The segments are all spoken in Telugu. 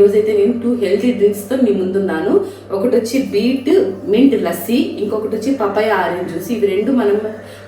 రోజు అయితే నేను టూ హెల్తీ డ్రింక్స్తో మీ ముందున్నాను. ఒకటి వచ్చి బీట్ మింట్ లస్సీ ఇంకొకటి వచ్చి పపాయ ఆరెంజ్ జ్యూస్ ఇవి రెండు మనం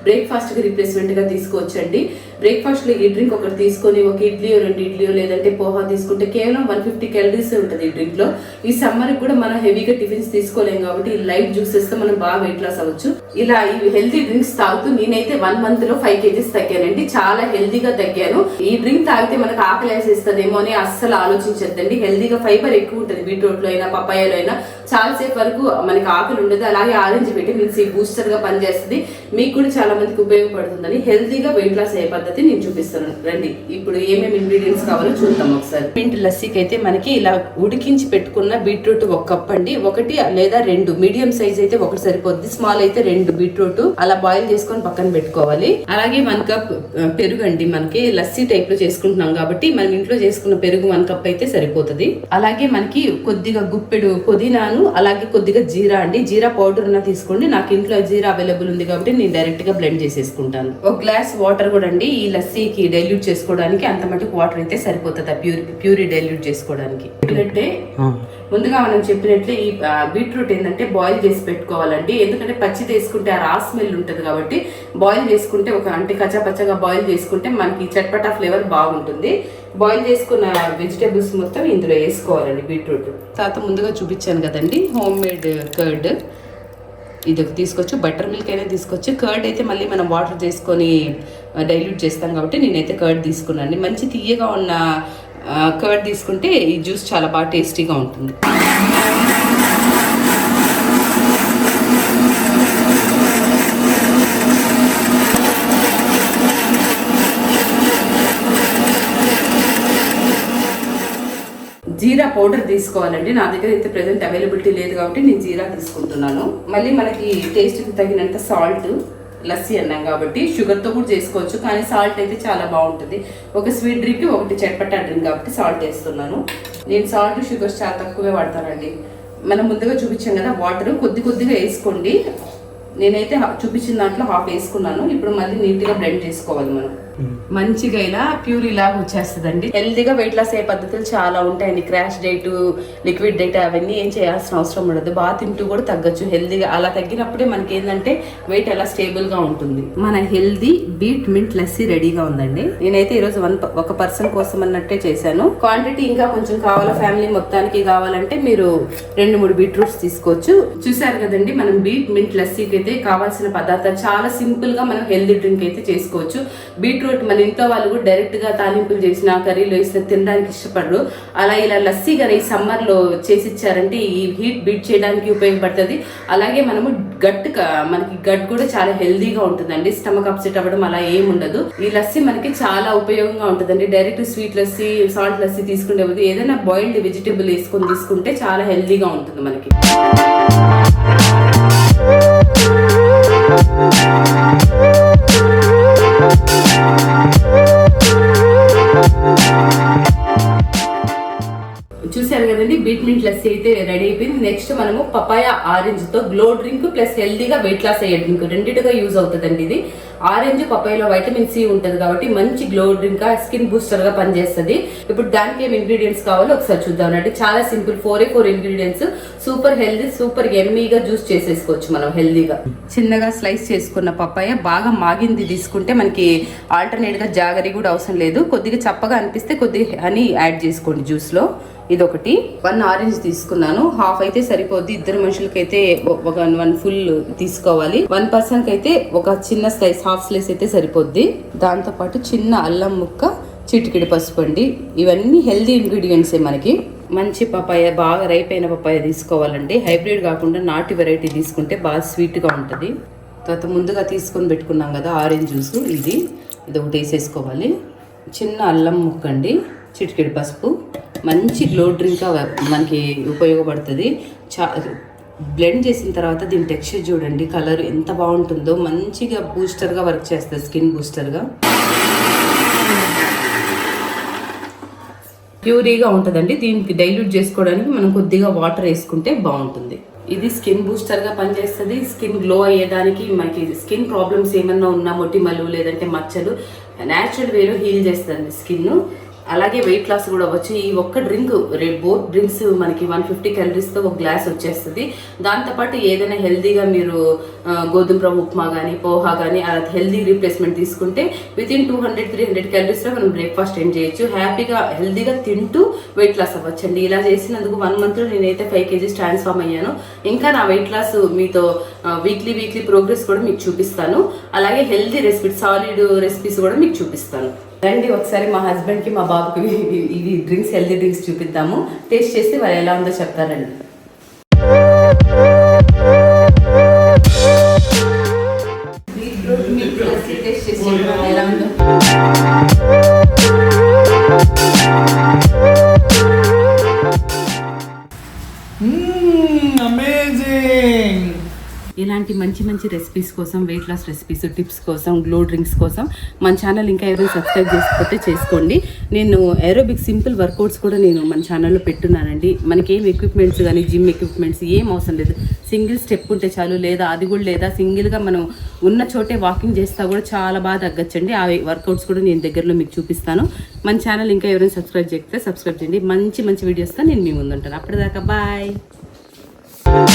బ్రేక్ఫాస్ట్కి రీప్లేస్మెంట్గా తీసుకోవచ్చండి. బ్రేక్ఫాస్ట్లో ఈ డ్రింక్ ఒకటి తీసుకొని ఒక ఇడ్లీ రెండు ఇడ్లీయో లేదంటే పోహా తీసుకుంటే కేవలం వన్ ఫిఫ్టీ క్యాలరీస్ ఉంటుంది ఈ డ్రింక్లో ఈ సమ్మర్ కూడా మనం హెవీగా టిఫిన్స్ తీసుకోలేం కాబట్టి లైట్ జ్యూసెస్తో మనం బాగా వెయిట్ లాస్ అవ్వచ్చు. ఇలా ఈ హెల్తీ డ్రింక్స్ తాగుతూ నేనైతే వన్ మంత్లో ఫైవ్ కేజీస్ తగ్గానండి. చాలా హెల్తీగా తగ్గాను. ఈ డ్రింక్ తాగితే మనకు ఆకలి వేసేస్తుందేమో అని అస్సలు ఆలోచించద్దండి. హెల్తీగా ఫైబర్ ఎక్కువ ఉంటుంది. బీట్రూట్లో అయినా పప్పాయలో అయినా చాలా సేపు వరకు మనకి ఆకలి ఉండదు. అలాగే ఆరెంజ్ విటమిన్ సి బూస్టర్గా పనిచేస్తుంది. మీకు కూడా చాలా మందికి ఉపయోగపడుతుందని హెల్తీగా వెయిట్ లాస్ అయ్యే పద్ధతి నేను చూపిస్తాను. రండి. ఇప్పుడు ఏమేమి ఇంగ్రీడియంట్స్ కావాలో చూద్దాం ఒకసారి. మింట్ లస్సీకి అయితే మనకి ఇలా ఉడికించి పెట్టుకున్న బీట్రూట్ ఒక కప్ అండి. ఒకటి లేదా రెండు. మీడియం సైజ్ అయితే ఒకటి సరిపోద్ది. స్మాల్ అయితే రెండు బీట్రూట్. అలా బాయిల్ చేసుకొని పక్కన పెట్టుకోవాలి. అలాగే వన్ కప్ పెరుగు అండి మనకి. లస్సీ టైప్లో చేసుకుంటున్నాం కాబట్టి మనం ఇంట్లో చేసుకున్న పెరుగు వన్ కప్ అయితే సరిపోతుంది. అలాగే మనకి కొద్దిగా గుప్పెడు పుదీనాను అలాగే కొద్దిగా జీరా అండి. జీరా పౌడర్ ఉన్న తీసుకోండి. నాకు ఇంట్లో జీరా అవైలబుల్ ఉంది కాబట్టి నేను డైరెక్ట్గా బ్లెండ్ చేసేసుకుంటాను. ఒక గ్లాస్ వాటర్ కూడా అండి. ఈ లస్సీకి డైల్యూట్ చేసుకోవడానికి అంత మటుకు వాటర్ అయితే సరిపోతుంది ప్యూరి ప్యూరి డైల్యూట్ చేసుకోవడానికి. ఎందుకంటే ముందుగా మనం చెప్పినట్లే ఈ బీట్రూట్ ఏంటంటే బాయిల్ చేసి పెట్టుకోవాలండి. ఎందుకంటే పచ్చి తీసుకుంటే ఆ రా స్మెల్ ఉంటుంది కాబట్టి బాయిల్ చేసుకుంటే ఒక అంటే కచ్చా పచ్చగా బాయిల్ చేసుకుంటే మనకి చట్పటా ఫ్లేవర్ బాగుంటుంది. బాయిల్ చేసుకున్న వెజిటేబుల్స్ మొత్తం ఇందులో వేసుకోవాలండి బీట్రూట్ తర్వాత ముందుగా చూపించాను కదండి హోమ్ మేడ్ కర్డ్ ఇది ఒక తీసుకోవచ్చు బటర్ మిల్క్ అయినా తీసుకోవచ్చు కర్డ్ అయితే మళ్ళీ మనం వాటర్ చేసుకొని డైల్యూట్ చేస్తాం కాబట్టి నేనైతే కర్డ్ తీసుకున్నాను. మంచి తీయగా ఉన్న కర్డ్ తీసుకుంటే ఈ జ్యూస్ చాలా బాగా టేస్టీగా ఉంటుంది. జీరా పౌడర్ తీసుకోవాలండి. నా దగ్గర అయితే ప్రజెంట్ అవైలబిలిటీ లేదు కాబట్టి నేను జీరా తీసుకుంటున్నాను. మళ్ళీ మనకి టేస్ట్కి తగినంత సాల్ట్ లస్సీ అన్నాం కాబట్టి షుగర్తో కూడా చేసుకోవచ్చు. కానీ సాల్ట్ అయితే చాలా బాగుంటుంది. ఒక స్వీట్ డ్రింక్ ఒకటి చట్పటా డ్రింక్ కాబట్టి సాల్ట్ వేస్తున్నాను. నేను సాల్ట్ షుగర్ చాలా తక్కువే వాడతానండి. మనం ముందుగా చూపించాం కదా వాటర్ కొద్ది కొద్దిగా వేసుకోండి. నేనైతే చూపించిన దాంట్లో హాఫ్ వేసుకున్నాను. ఇప్పుడు మళ్ళీ నీట్గా బ్లెండ్ చేసుకోవాలి మనం. మంచిగా ఇలా ప్యూర్ ఇలాగా వచ్చేస్తుందండి. హెల్తీగా వెయిట్ లాస్ అయ్యే పద్ధతులు చాలా ఉంటాయండి. క్రాష్ డైట్ లిక్విడ్ డైట్ అవన్నీ ఏం చేయాల్సిన అవసరం ఉండదు. బాగా తింటూ కూడా తగ్గచ్చు. హెల్తీగా అలా తగ్గినప్పుడే మనకి ఏంటంటే వెయిట్ అలా స్టేబుల్గా ఉంటుంది. మన హెల్దీ బీట్ మింట్ లస్సీ రెడీగా ఉందండి. నేనైతే ఈరోజు వన్ ఒక పర్సన్ కోసం అన్నట్టే చేశాను. క్వాంటిటీ ఇంకా కొంచెం కావాలా? ఫ్యామిలీ మొత్తానికి కావాలంటే మీరు రెండు మూడు బీట్రూట్స్ తీసుకోవచ్చు. చూసారు కదండి మనం బీట్ మింట్ లస్సీకి అయితే కావాల్సిన పదార్థాలు చాలా సింపుల్గా మనం హెల్దీ డ్రింక్ అయితే చేసుకోవచ్చు. బీట్రూట్ మన ఇంట్లో వాళ్ళు కూడా డైరెక్ట్గా తాలింపులు చేసిన కర్రీలో వేసిన తినడానికి ఇష్టపడరు. అలా ఇలా లస్సీ కానీ ఈ సమ్మర్ చేసి ఇచ్చారంటే ఈ హీట్ బీట్ చేయడానికి ఉపయోగపడుతుంది. అలాగే మనము గట్ మనకి గట్ కూడా చాలా హెల్దీగా ఉంటుందండి. స్టమక్ అప్సెట్ అవ్వడం అలా ఏం ఉండదు. ఈ లస్సీ మనకి చాలా ఉపయోగంగా ఉంటుందండి. Direct sweet lassi salt lassi తీసుకుంటే ఏదైనా బాయిల్డ్ వెజిటేబుల్ వేసుకొని తీసుకుంటే చాలా హెల్దీగా ఉంటుంది మనకి. డ్రింక్ నెక్స్ట్ మనము పపాయ ఆరెంజ్తో గ్లో డ్రింక్ ప్లస్ హెల్దీగా వెయిట్ లాస్ అయ్యే డ్రింక్ రెండింటిగా యూజ్ అవుతుందండి ఇది. ఆరెంజ్ పపాయలో వైటమిన్ సి ఉంటుంది కాబట్టి మంచి గ్లో డ్రింక్ స్కిన్ బూస్టర్గా పనిచేస్తుంది. ఇప్పుడు దానికి ఏం ఇంగ్రీడియంట్స్ కావాలో ఒకసారి చూద్దాం అంటే చాలా simple four a four ingredients. Super healthy super ఎమ్మీగా జ్యూస్ చేసేసుకోవచ్చు మనం హెల్దీగా. చిన్నగా స్లైస్ చేసుకున్న పప్పాయ బాగా మాగింది తీసుకుంటే మనకి ఆల్టర్నేట్గా జాగరీ కూడా అవసరం లేదు. కొద్దిగా చప్పగా అనిపిస్తే కొద్దిగా హనీ యాడ్ చేసుకోండి జ్యూస్లో ఇదొకటి. వన్ ఆరెంజ్ తీసుకున్నాను. హాఫ్ అయితే సరిపోద్ది. ఇద్దరు మనుషులకైతే ఒక వన్ ఫుల్ తీసుకోవాలి. వన్ పర్సన్ అయితే ఒక చిన్న స్లైస్ హాఫ్ స్లైస్ అయితే సరిపోద్ది. దాంతో పాటు చిన్న అల్లం ముక్క చిటికిడి పసుపు అండి. ఇవన్నీ హెల్దీ ఇంగ్రీడియంట్సే మనకి. మంచి పపాయ బాగా రైప్ అయిన పపాయ తీసుకోవాలండి. హైబ్రిడ్ కాకుండా నాటి వెరైటీ తీసుకుంటే బాగా స్వీట్గా ఉంటుంది. తర్వాత ముందుగా తీసుకొని పెట్టుకున్నాం కదా ఆరెంజ్ జ్యూస్ ఇది. ఇది ఒకటి వేసేసుకోవాలి. చిన్న అల్లం ముక్క అండి చిటికెడు పసుపు. మంచి గ్లో డ్రింక్ మనకి ఉపయోగపడుతుంది. చా బ్లెండ్ చేసిన తర్వాత దీని టెక్స్చర్ చూడండి కలర్ ఎంత బాగుంటుందో. మంచిగా బూస్టర్గా వర్క్ చేస్తుంది స్కిన్ బూస్టర్గా ప్యూరీగా ఉంటుందండి. దీనికి డైల్యూట్ చేసుకోవడానికి మనం కొద్దిగా వాటర్ వేసుకుంటే బాగుంటుంది. ఇది స్కిన్ బూస్టర్గా పనిచేస్తుంది. స్కిన్ గ్లో అయ్యేదానికి మనకి స్కిన్ ప్రాబ్లమ్స్ ఏమన్నా ఉన్నా మొటిమలు లేదంటే మచ్చలు న్యాచురల్ వేలో హీల్ చేస్తుంది స్కిన్ అలాగే వెయిట్ లాస్ కూడా అవ్వచ్చు. ఈ ఒక్క డ్రింక్ బోత్ డ్రింక్స్ మనకి వన్ ఫిఫ్టీ క్యాలరీస్తో ఒక గ్లాస్ వచ్చేస్తుంది. దాంతోపాటు ఏదైనా హెల్దీగా మీరు గోధుమ రవ్వ ఉప్మా కానీ పోహా కానీ అలా హెల్దీ రీప్లేస్మెంట్ తీసుకుంటే with in two hundred three hundred క్యాలరీస్లో మనం బ్రేక్ఫాస్ట్ ఎండ్ చేయొచ్చు. హ్యాపీగా హెల్దీగా తింటూ వెయిట్ లాస్ అవ్వచ్చండి. ఇలా చేసినందుకు వన్ మంత్లో నేనైతే ఫైవ్ కేజీస్ ట్రాన్స్ఫార్మ్ అయ్యాను. ఇంకా నా వెయిట్ లాస్ మీతో వీక్లీ వీక్లీ ప్రోగ్రెస్ కూడా మీకు చూపిస్తాను. అలాగే హెల్దీ రెసిపీ సాలిడ్ రెసిపీస్ కూడా మీకు చూపిస్తాను. రండి ఒకసారి మా హస్బెండ్కి మా బాబుకి ఇవి- డ్రింక్స్ హెల్దీ డ్రింక్స్ చూపిద్దాము. టేస్ట్ చేస్తే వాళ్ళు ఎలా ఉందో చెప్తారండి. ఎలా ఉందో అమేజింగ్ ఇలాంటి మంచి మంచి రెసిపీస్ కోసం వెయిట్ లాస్ రెసిపీస్ టిప్స్ కోసం గ్లో డ్రింక్స్ కోసం మన ఛానల్ ఇంకా ఎవరైనా సబ్స్క్రైబ్ చేసుకోకపోతే చేసుకోండి. నేను ఏరోబిక్ సింపుల్ వర్కౌట్స్ కూడా నేను మన ఛానల్లో పెట్టున్నానండి. మనకి ఏం ఎక్విప్మెంట్స్ కానీ జిమ్ ఎక్విప్మెంట్స్ ఏం అవసరం లేదు. సింగిల్ స్టెప్ ఉంటే చాలు లేదా అది కూడా లేదా సింగిల్గా మనం ఉన్న చోటే వాకింగ్ చేస్తా కూడా చాలా బాగా తగ్గచ్చండి. ఆ వర్కౌట్స్ కూడా నేను దగ్గరలో మీకు చూపిస్తాను. మన ఛానల్ ఇంకా ఎవరైనా సబ్స్క్రైబ్ చేస్తే సబ్స్క్రైబ్ చేయండి. మంచి మంచి వీడియోస్తో నేను మీ ముందు ఉంటాను అప్పటిదాకా బాయ్ Thank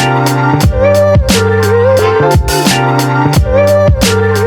you.